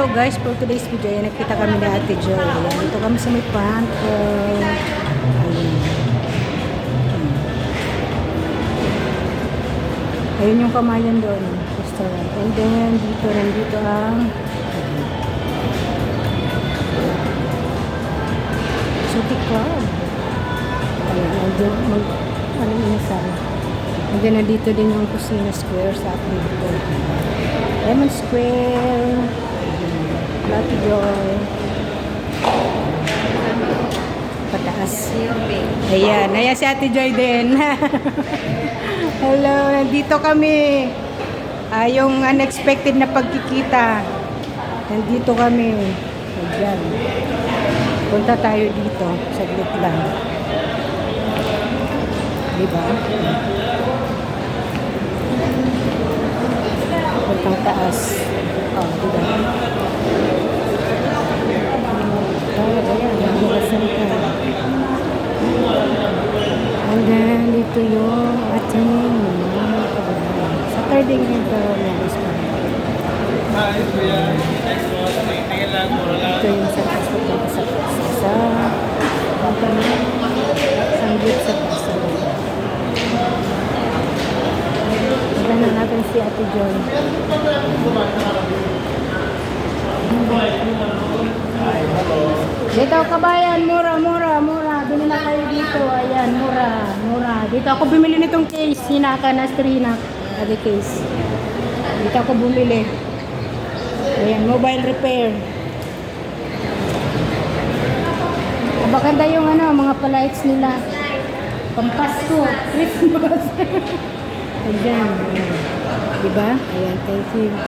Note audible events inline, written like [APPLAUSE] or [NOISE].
Hello guys, for today's video, ayan, nakita kami ni Ate Joy. Ayan, dito kami sa may panto. Ayun. Ayun yung kamayan doon, restaurant. And then, dito, nandito ang City Club. Ayun, nandun, mag, ano yung isa. And then, nandito din yung Kusina Square sa dito. Lemon Square. Joy. Pataas. Ayan, ayan si Ate Joy din. [LAUGHS] Hello, nandito kami. Ah, yung unexpected na pagkikita. Nandito kami. Ayan. Punta tayo dito. Saglit lang. Diba? Puntang taas. Diba? Oh, ayan. Nagulasan ka. And dito yung ating mga kabayan. Saturday ngayon pero meron pa. Ito yung sa taas papunta sa taas. Sa punta na sanggit sa taas. Tignan natin si Ate John. Dito kabayan, mura, mura, mura. Bili na kayo dito. Ayan, mura, mura. Dito ako bumili nitong case. Hinaka na strina. Adi case. Dito ako bumili. Ayan, mobile repair. Maganda yung ano, mga palights nila. Pampasko, [LAUGHS] Christmas. Ayan. Diba? Ayan, thank you.